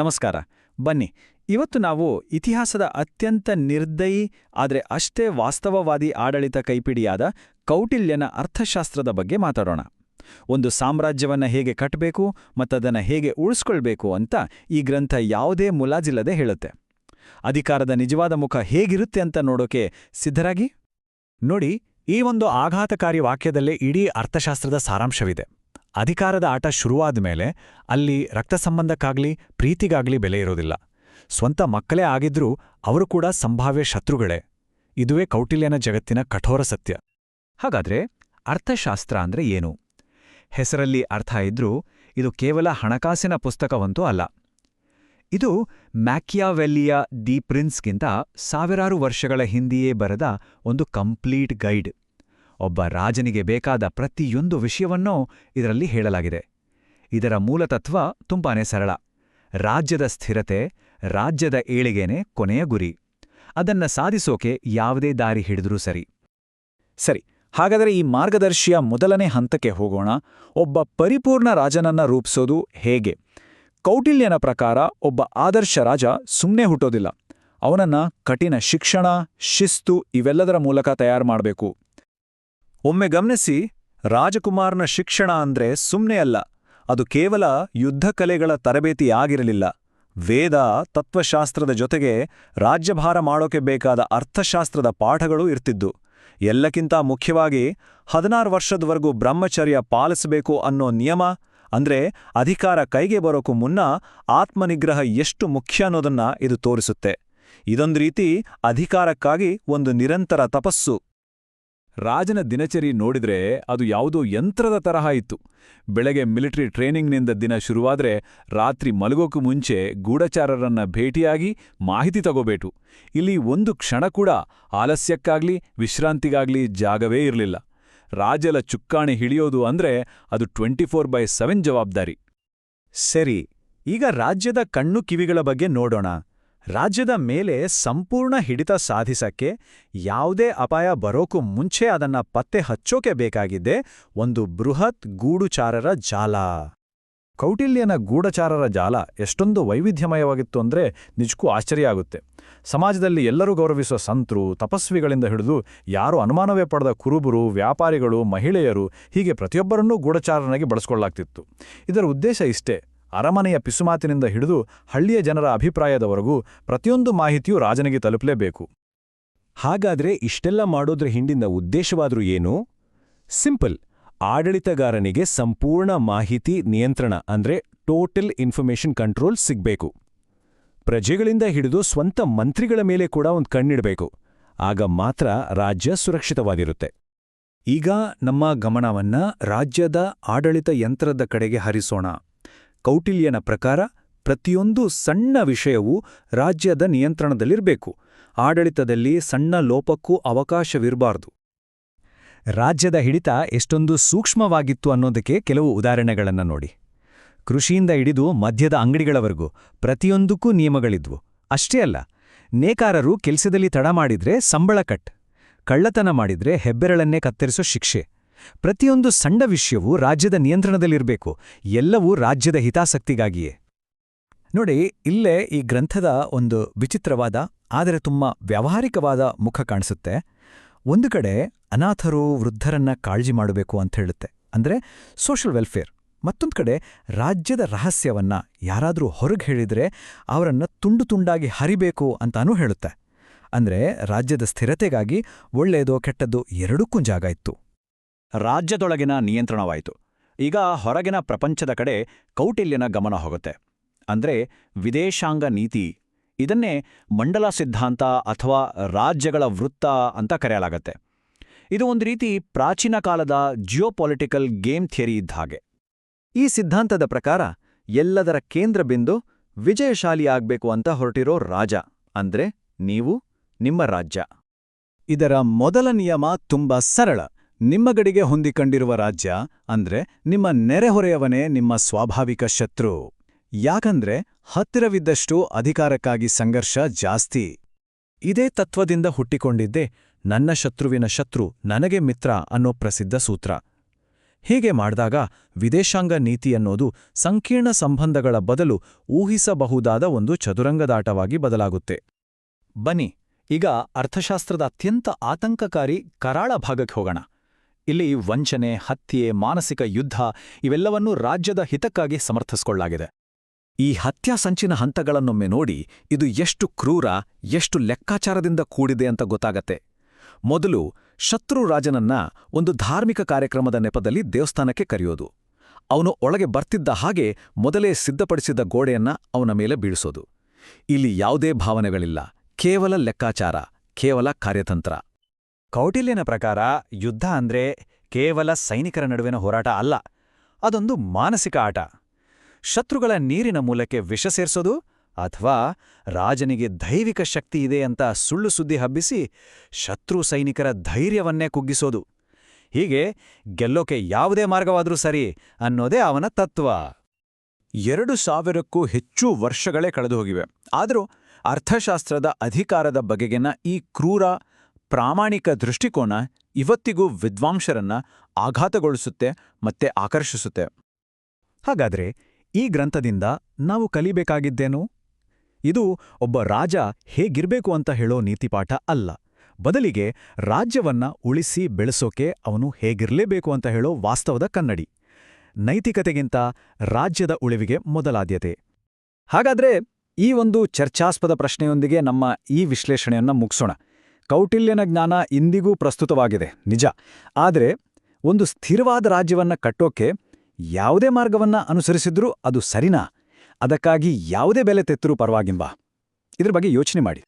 ನಮಸ್ಕಾರ. ಬನ್ನಿ. ಇವತ್ತು ನಾವು ಇತಿಹಾಸದ ಅತ್ಯಂತ ನಿರ್ದಯಿ, ಆದರೆ ಅಷ್ಟೇ ವಾಸ್ತವವಾದಿ ಆಡಳಿತ ಕೈಪಿಡಿಯಾದ ಕೌಟಿಲ್ಯನ ಅರ್ಥಶಾಸ್ತ್ರದ ಬಗ್ಗೆ ಮಾತಾಡೋಣ. ಒಂದು ಸಾಮ್ರಾಜ್ಯವನ್ನ ಹೇಗೆ ಕಟ್ಟಬೇಕು ಮತ್ತದನ್ನು ಹೇಗೆ ಉಳಿಸ್ಕೊಳ್ಬೇಕು ಅಂತ ಈ ಗ್ರಂಥ ಯಾವುದೇ ಮುಲಾಜಿಲ್ಲದೆ ಹೇಳುತ್ತೆ. ಅಧಿಕಾರದ ನಿಜವಾದ ಮುಖ ಹೇಗಿರುತ್ತೆ ಅಂತ ನೋಡೋಕೆ ಸಿದ್ಧರಾಗಿ? ನೋಡಿ, ಈ ಒಂದು ಆಘಾತಕಾರಿ ವಾಕ್ಯದಲ್ಲೇ ಇಡೀ ಅರ್ಥಶಾಸ್ತ್ರದ ಸಾರಾಂಶವಿದೆ. ಅಧಿಕಾರದ ಆಟ ಶುರುವಾದ ಮೇಲೆ ಅಲ್ಲಿ ರಕ್ತ ಸಂಬಂಧಕ್ಕಾಗ್ಲಿ, ಪ್ರೀತಿಗಾಗ್ಲಿ ಬೆಲೆ ಇರೋದಿಲ್ಲ. ಸ್ವಂತ ಮಕ್ಕಳೇ ಆಗಿದ್ರೂ ಅವರು ಕೂಡ ಸಂಭಾವ್ಯ ಶತ್ರುಗಳೇ. ಇದುವೇ ಕೌಟಿಲ್ಯನ ಜಗತ್ತಿನ ಕಠೋರ ಸತ್ಯ. ಹಾಗಾದ್ರೆ ಅರ್ಥಶಾಸ್ತ್ರ ಅಂದ್ರೆ ಏನು? ಹೆಸರಲ್ಲಿ ಅರ್ಥ ಇದ್ರೂ ಇದು ಕೇವಲ ಹಣಕಾಸಿನ ಪುಸ್ತಕವಂತೂ ಅಲ್ಲ. ಇದು ಮ್ಯಾಕಿಯಾವೆಲ್ಲಿಯ ದಿ ಪ್ರಿನ್ಸ್ಗಿಂತ ಸಾವಿರಾರು ವರ್ಷಗಳ ಹಿಂದೆಯೇ ಬರೆದ ಒಂದು ಕಂಪ್ಲೀಟ್ ಗೈಡ್. ಒಬ್ಬ ರಾಜನಿಗೆ ಬೇಕಾದ ಪ್ರತಿಯೊಂದು ವಿಷಯವನ್ನೂ ಇದರಲ್ಲಿ ಹೇಳಲಾಗಿದೆ. ಇದರ ಮೂಲತತ್ವ ತುಂಬಾನೇ ಸರಳ. ರಾಜ್ಯದ ಸ್ಥಿರತೆ, ರಾಜ್ಯದ ಏಳಿಗೆನೆ ಕೊನೆಯ ಗುರಿ. ಅದನ್ನ ಸಾಧಿಸೋಕೆ ಯಾವುದೇ ದಾರಿ ಹಿಡಿದ್ರೂ ಸರಿ. ಸರಿ, ಹಾಗಾದರೆ ಈ ಮಾರ್ಗದರ್ಶಿಯ ಮೊದಲನೇ ಹಂತಕ್ಕೆ ಹೋಗೋಣ. ಒಬ್ಬ ಪರಿಪೂರ್ಣ ರಾಜನನ್ನ ರೂಪಿಸೋದು ಹೇಗೆ? ಕೌಟಿಲ್ಯನ ಪ್ರಕಾರ ಒಬ್ಬ ಆದರ್ಶ ರಾಜ ಸುಮ್ಮನೆ ಹುಟ್ಟೋದಿಲ್ಲ. ಅವನನ್ನ ಕಠಿಣ ಶಿಕ್ಷಣ, ಶಿಸ್ತು ಇವೆಲ್ಲದರ ಮೂಲಕ ತಯಾರು ಮಾಡಬೇಕು. ಒಮ್ಮೆ ಗಮನಿಸಿ, ರಾಜಕುಮಾರನ ಶಿಕ್ಷಣ ಅಂದ್ರೆ ಸುಮ್ಮನೆ ಅಲ್ಲ. ಅದು ಕೇವಲ ಯುದ್ಧ ಕಲೆಗಳ ತರಬೇತಿ ಆಗಿರಲಿಲ್ಲ ವೇದ, ತತ್ವಶಾಸ್ತ್ರದ ಜೊತೆಗೆ ರಾಜ್ಯಭಾರ ಮಾಡೋಕೆ ಬೇಕಾದ ಅರ್ಥಶಾಸ್ತ್ರದ ಪಾಠಗಳೂ ಇರ್ತಿದ್ದು. ಎಲ್ಲಕ್ಕಿಂತ ಮುಖ್ಯವಾಗಿ ಹದಿನಾರು ವರ್ಷದವರೆಗೂ ಬ್ರಹ್ಮಚರ್ಯ ಪಾಲಿಸಬೇಕು ಅನ್ನೋ ನಿಯಮ, ಅಂದ್ರೆ ಅಧಿಕಾರ ಕೈಗೆ ಬರೋಕು ಮುನ್ನ ಆತ್ಮನಿಗ್ರಹ ಎಷ್ಟು ಮುಖ್ಯ ಅನ್ನೋದನ್ನ ಇದು ತೋರಿಸುತ್ತೆ. ಇದೊಂದು ರೀತಿ ಅಧಿಕಾರಕ್ಕಾಗಿ ಒಂದು ನಿರಂತರ ತಪಸ್ಸು. ರಾಜನ ದಿನಚರಿ ನೋಡಿದ್ರೆ ಅದು ಯಾವುದೋ ಯಂತ್ರದ ತರಹ ಇತ್ತು. ಬೆಳಗ್ಗೆ ಮಿಲಿಟರಿ ಟ್ರೈನಿಂಗ್ನಿಂದ ದಿನ ಶುರುವಾದ್ರೆ ರಾತ್ರಿ ಮಲಗೋಕು ಮುಂಚೆ ಗೂಢಚಾರರನ್ನ ಭೇಟಿಯಾಗಿ ಮಾಹಿತಿ ತಗೋಬೇಟು ಇಲ್ಲಿ ಒಂದು ಕ್ಷಣ ಕೂಡ ಆಲಸ್ಯಕ್ಕಾಗ್ಲಿ, ವಿಶ್ರಾಂತಿಗಾಗ್ಲಿ ಜಾಗವೇ ಇರಲಿಲ್ಲ. ರಾಜಲ ಚುಕ್ಕಾಣಿ ಹಿಡಿಯೋದು ಅಂದ್ರೆ ಅದು ಟ್ವೆಂಟಿ ಫೋರ್ ಬೈ ಸೆವೆನ್ ಜವಾಬ್ದಾರಿ. ಸರಿ, ಈಗ ರಾಜ್ಯದ ಕಣ್ಣು ಕಿವಿಗಳ ಬಗ್ಗೆ ನೋಡೋಣ. ರಾಜ್ಯದ ಮೇಲೆ ಸಂಪೂರ್ಣ ಹಿಡಿತ ಸಾಧಿಸಕ್ಕೆ ಯಾವುದೇ ಅಪಾಯ ಬರೋಕು ಮುಂಚೆ ಅದನ್ನ ಪತ್ತೆ ಹಚ್ಚೋಕೆ ಬೇಕಾಗಿದ್ದೆ ಒಂದು ಬೃಹತ್ ಗೂಡುಚಾರರ ಜಾಲ. ಕೌಟಿಲ್ಯನ ಗೂಢಚಾರರ ಜಾಲ ಎಷ್ಟೊಂದು ವೈವಿಧ್ಯಮಯವಾಗಿತ್ತು ಅಂದ್ರೆ ನಿಜಕ್ಕೂ ಆಶ್ಚರ್ಯ ಆಗುತ್ತೆ. ಸಮಾಜದಲ್ಲಿ ಎಲ್ಲರೂ ಗೌರವಿಸುವ ಸಂತರು, ತಪಸ್ವಿಗಳಿಂದ ಹಿಡಿದು ಯಾರು ಅನುಮಾನವೇ ಪಡೆದ ಕುರುಬರು, ವ್ಯಾಪಾರಿಗಳು, ಮಹಿಳೆಯರು ಹೀಗೆ ಪ್ರತಿಯೊಬ್ಬರನ್ನೂ ಗೂಢಚಾರನಾಗಿ ಬಳಸ್ಕೊಳ್ಳಾಗ್ತಿತ್ತು. ಇದರ ಉದ್ದೇಶ ಇಷ್ಟೇ ಅರಮನೆಯ ಪಿಸುಮಾತಿನಿಂದ ಹಿಡಿದು ಹಳ್ಳಿಯ ಜನರ ಅಭಿಪ್ರಾಯದವರೆಗೂ ಪ್ರತಿಯೊಂದು ಮಾಹಿತಿಯೂ ರಾಜನಿಗೆ ತಲುಪಲೇಬೇಕು. ಹಾಗಾದ್ರೆ ಇಷ್ಟೆಲ್ಲ ಮಾಡೋದ್ರ ಹಿಂದಿನ ಉದ್ದೇಶವಾದ್ರೂ ಏನು? ಸಿಂಪಲ್. ಆಡಳಿತಗಾರನಿಗೆ ಸಂಪೂರ್ಣ ಮಾಹಿತಿ ನಿಯಂತ್ರಣ ಅಂದ್ರೆ ಟೋಟಲ್ ಇನ್ಫಾರ್ಮೇಷನ್ ಕಂಟ್ರೋಲ್ ಸಿಗ್ಬೇಕು. ಪ್ರಜೆಗಳಿಂದ ಹಿಡಿದು ಸ್ವಂತ ಮಂತ್ರಿಗಳ ಮೇಲೆ ಕೂಡ ಒಂದು ಕಣ್ಣಿಡಬೇಕು. ಆಗ ಮಾತ್ರ ರಾಜ್ಯ ಸುರಕ್ಷಿತವಾಗಿರುತ್ತೆ. ಈಗ ನಮ್ಮ ಗಮನವನ್ನ ರಾಜ್ಯದ ಆಡಳಿತ ಯಂತ್ರದ ಕಡೆಗೆ ಹರಿಸೋಣ. ಕೌಟಿಲ್ಯನ ಪ್ರಕಾರ ಪ್ರತಿಯೊಂದು ಸಣ್ಣ ವಿಷಯವೂ ರಾಜ್ಯದ ನಿಯಂತ್ರಣದಲ್ಲಿರಬೇಕು. ಆಡಳಿತದಲ್ಲಿ ಸಣ್ಣ ಲೋಪಕ್ಕೂ ಅವಕಾಶವಿರಬಾರ್ದು. ರಾಜ್ಯದ ಹಿಡಿತ ಎಷ್ಟೊಂದು ಸೂಕ್ಷ್ಮವಾಗಿತ್ತು ಅನ್ನೋದಕ್ಕೆ ಕೆಲವು ಉದಾಹರಣೆಗಳನ್ನು ನೋಡಿ. ಕೃಷಿಯಿಂದ ಹಿಡಿದು ಮಧ್ಯದ ಅಂಗಡಿಗಳವರೆಗೂ ಪ್ರತಿಯೊಂದಕ್ಕೂ ನಿಯಮಗಳಿದ್ವು. ಅಷ್ಟೇ ಅಲ್ಲ, ನೇಕಾರರು ಕೆಲಸದಲ್ಲಿ ತಡ ಮಾಡಿದ್ರೆ ಸಂಬಳ ಕಟ್, ಕಳ್ಳತನ ಮಾಡಿದ್ರೆ ಹೆಬ್ಬೆರಳನ್ನೇ ಕತ್ತರಿಸೋ ಶಿಕ್ಷೆ. ಪ್ರತಿಯೊಂದು ಸಣ್ಣ ವಿಷಯವೂ ರಾಜ್ಯದ ನಿಯಂತ್ರಣದಲ್ಲಿರಬೇಕು. ಎಲ್ಲವೂ ರಾಜ್ಯದ ಹಿತಾಸಕ್ತಿಗಾಗಿಯೇ. ನೋಡಿ, ಇಲ್ಲೇ ಈ ಗ್ರಂಥದ ಒಂದು ವಿಚಿತ್ರವಾದ, ಆದರೆ ತುಂಬ ವ್ಯಾವಹಾರಿಕವಾದ ಮುಖ ಕಾಣಿಸುತ್ತೆ. ಒಂದು ಕಡೆ ಅನಾಥರು, ವೃದ್ಧರನ್ನ ಕಾಳಜಿ ಮಾಡಬೇಕು ಅಂತ ಹೇಳುತ್ತೆ. ಅಂದ್ರೆ ಸೋಷಲ್ ವೆಲ್ಫೇರ್ ಮತ್ತೊಂದು ಕಡೆ ರಾಜ್ಯದ ರಹಸ್ಯವನ್ನ ಯಾರಾದರೂ ಹೊರಗೆ ಹೇಳಿದ್ರೆ ಅವರನ್ನು ತುಂಡು ತುಂಡಾಗಿ ಹರಿಬೇಕು ಅಂತಾನೂ ಹೇಳುತ್ತೆ. ಅಂದ್ರೆ ರಾಜ್ಯದ ಸ್ಥಿರತೆಗಾಗಿ ಒಳ್ಳೆಯದೋ ಕೆಟ್ಟದ್ದು ಎರಡಕ್ಕೂ ಜಾಗ ಇತ್ತು. ರಾಜ್ಯದೊಳಗಿನ ನಿಯಂತ್ರಣವಾಯಿತು. ಈಗ ಹೊರಗಿನ ಪ್ರಪಂಚದ ಕಡೆ ಕೌಟಿಲ್ಯನ ಗಮನ ಹೋಗುತ್ತೆ. ಅಂದ್ರೆ ವಿದೇಶಾಂಗ ನೀತಿ. ಇದನ್ನೇ ಮಂಡಲ ಸಿದ್ಧಾಂತ ಅಥವಾ ರಾಜ್ಯಗಳ ವೃತ್ತ ಅಂತ ಕರೆಯಲಾಗತ್ತೆ. ಇದು ಒಂದು ರೀತಿ ಪ್ರಾಚೀನ ಕಾಲದ ಜಿಯೋಪೊಲಿಟಿಕಲ್ ಗೇಮ್ ಥಿಯರಿ ಇದ್ದ ಹಾಗೆ. ಈ ಸಿದ್ಧಾಂತದ ಪ್ರಕಾರ ಎಲ್ಲದರ ಕೇಂದ್ರ ಬಿಂದು ವಿಜಯಶಾಲಿ ಆಗ್ಬೇಕು ಅಂತ ಹೊರಟಿರೋ ರಾಜ. ಅಂದ್ರೆ ನೀವು, ನಿಮ್ಮ ರಾಜ್ಯ. ಇದರ ಮೊದಲ ನಿಯಮ ತುಂಬಾ ಸರಳ. ನಿಮ್ಮ ಗಡಿಗೆ ಹೊಂದಿಕೊಂಡಿರುವ ರಾಜ್ಯ, ಅಂದ್ರೆ ನಿಮ್ಮ ನೆರೆಹೊರೆಯವನೇ ನಿಮ್ಮ ಸ್ವಾಭಾವಿಕ ಶತ್ರು. ಯಾಕಂದ್ರೆ ಹತ್ತಿರವಿದ್ದಷ್ಟು ಅಧಿಕಾರಕ್ಕಾಗಿ ಸಂಘರ್ಷ ಜಾಸ್ತಿ. ಇದೇ ತತ್ವದಿಂದ ಹುಟ್ಟಿಕೊಂಡಿದ್ದೇ ನನ್ನ ಶತ್ರುವಿನ ಶತ್ರು ನನಗೆ ಮಿತ್ರ ಅನ್ನೋ ಪ್ರಸಿದ್ಧ ಸೂತ್ರ. ಹೀಗೆ ಮಾಡಿದಾಗ ವಿದೇಶಾಂಗ ನೀತಿ ಅನ್ನೋದು ಸಂಕೀರ್ಣ ಸಂಬಂಧಗಳ ಬದಲು ಊಹಿಸಬಹುದಾದ ಒಂದು ಚದುರಂಗದಾಟವಾಗಿ ಬದಲಾಗುತ್ತೆ. ಬನ್ನಿ, ಈಗ ಅರ್ಥಶಾಸ್ತ್ರದ ಅತ್ಯಂತ ಆತಂಕಕಾರಿ ಕರಾಳ ಭಾಗಕ್ಕೆ ಹೋಗೋಣ. ಇಲ್ಲಿ ವಂಚನೆ, ಹತ್ಯೆ, ಮಾನಸಿಕ ಯುದ್ಧ ಇವೆಲ್ಲವನ್ನೂ ರಾಜ್ಯದ ಹಿತಕ್ಕಾಗಿ ಸಮರ್ಥಿಸಿಕೊಳ್ಳಲಾಗಿದೆ. ಈ ಹತ್ಯಾ ಸಂಚಿನ ಹಂತಗಳನ್ನೊಮ್ಮೆ ನೋಡಿ ಇದು ಎಷ್ಟು ಕ್ರೂರ, ಎಷ್ಟು ಲೆಕ್ಕಾಚಾರದಿಂದ ಕೂಡಿದೆ ಅಂತ ಗೊತ್ತಾಗತ್ತೆ. ಮೊದಲು ಶತ್ರು ರಾಜನನ್ನ ಒಂದು ಧಾರ್ಮಿಕ ಕಾರ್ಯಕ್ರಮದ ನೆಪದಲ್ಲಿ ದೇವಸ್ಥಾನಕ್ಕೆ ಕರೆಯೋದು. ಅವನು ಒಳಗೆ ಬರ್ತಿದ್ದ ಹಾಗೆ ಮೊದಲೇ ಸಿದ್ಧಪಡಿಸಿದ ಗೋಡೆಯನ್ನ ಅವನ ಮೇಲೆ ಬೀಳಿಸೋದು. ಇಲ್ಲಿ ಯಾವುದೇ ಭಾವನೆಗಳಿಲ್ಲ, ಕೇವಲ ಲೆಕ್ಕಾಚಾರ, ಕೇವಲ ಕಾರ್ಯತಂತ್ರ. ಕೌಟಿಲ್ಯನ ಪ್ರಕಾರ ಯುದ್ಧ ಅಂದ್ರೆ ಕೇವಲ ಸೈನಿಕರ ನಡುವಿನ ಹೋರಾಟ ಅಲ್ಲ, ಅದೊಂದು ಮಾನಸಿಕ ಆಟ. ಶತ್ರುಗಳ ನೀರಿನ ಮೂಲಕ್ಕೆ ವಿಷ ಸೇರ್ಸೋದು ಅಥವಾ ರಾಜನಿಗೆ ದೈವಿಕ ಶಕ್ತಿ ಇದೆ ಅಂತ ಸುಳ್ಳು ಸುದ್ದಿ ಹಬ್ಬಿಸಿ ಶತ್ರು ಸೈನಿಕರ ಧೈರ್ಯವನ್ನೇ ಕುಗ್ಗಿಸೋದು. ಹೀಗೆ ಗೆಲ್ಲೋಕೆ ಯಾವುದೇ ಮಾರ್ಗವಾದ್ರೂ ಸರಿ ಅನ್ನೋದೇ ಅವನ ತತ್ವ. ಎರಡು ಸಾವಿರಕ್ಕೂ ಹೆಚ್ಚು ವರ್ಷಗಳೇ ಕಳೆದು ಹೋಗಿವೆ ಆದರೂ ಅರ್ಥಶಾಸ್ತ್ರದ ಅಧಿಕಾರದ ಬಗೆಗಿನ ಈ ಕ್ರೂರ ಪ್ರಾಮಾಣಿಕ ದೃಷ್ಟಿಕೋನ ಇವತ್ತಿಗೂ ವಿದ್ವಾಂಸರನ್ನ ಆಘಾತಗೊಳಿಸುತ್ತೆ ಮತ್ತೆ ಆಕರ್ಷಿಸುತ್ತೆ. ಹಾಗಾದ್ರೆ ಈ ಗ್ರಂಥದಿಂದ ನಾವು ಕಲಿಬೇಕಾಗಿದ್ದೇನು? ಇದು ಒಬ್ಬ ರಾಜ ಹೇಗಿರ್ಬೇಕು ಅಂತ ಹೇಳೋ ನೀತಿಪಾಠ ಅಲ್ಲ. ಬದಲಿಗೆ ರಾಜ್ಯವನ್ನ ಉಳಿಸಿ ಬೆಳೆಸೋಕೆ ಅವನು ಹೇಗಿರಲೇಬೇಕು ಅಂತ ಹೇಳೋ ವಾಸ್ತವದ ಕನ್ನಡಿ. ನೈತಿಕತೆಗಿಂತ ರಾಜ್ಯದ ಉಳಿವಿಗೆ ಮೊದಲಾದ್ಯತೆ. ಹಾಗಾದ್ರೆ ಈ ಒಂದು ಚರ್ಚಾಸ್ಪದ ಪ್ರಶ್ನೆಯೊಂದಿಗೆ ನಮ್ಮ ಈ ವಿಶ್ಲೇಷಣೆಯನ್ನ ಮುಗಿಸೋಣ. ಕೌಟಿಲ್ಯನ ಜ್ಞಾನ ಇಂದಿಗೂ ಪ್ರಸ್ತುತವಾಗಿದೆ, ನಿಜ. ಆದರೆ ಒಂದು ಸ್ಥಿರವಾದ ರಾಜ್ಯವನ್ನ ಕಟ್ಟೋಕೆ ಯಾವುದೇ ಮಾರ್ಗವನ್ನ ಅನುಸರಿಸಿದ್ರೂ ಅದು ಸರಿನಾ? ಅದಕ್ಕಾಗಿ ಯಾವುದೇ ಬೆಲೆ ತೆತ್ತರೂ ಪರವಾಗಿಂಬ ಇದ್ರ ಬಗ್ಗೆ ಯೋಚನೆ ಮಾಡಿ.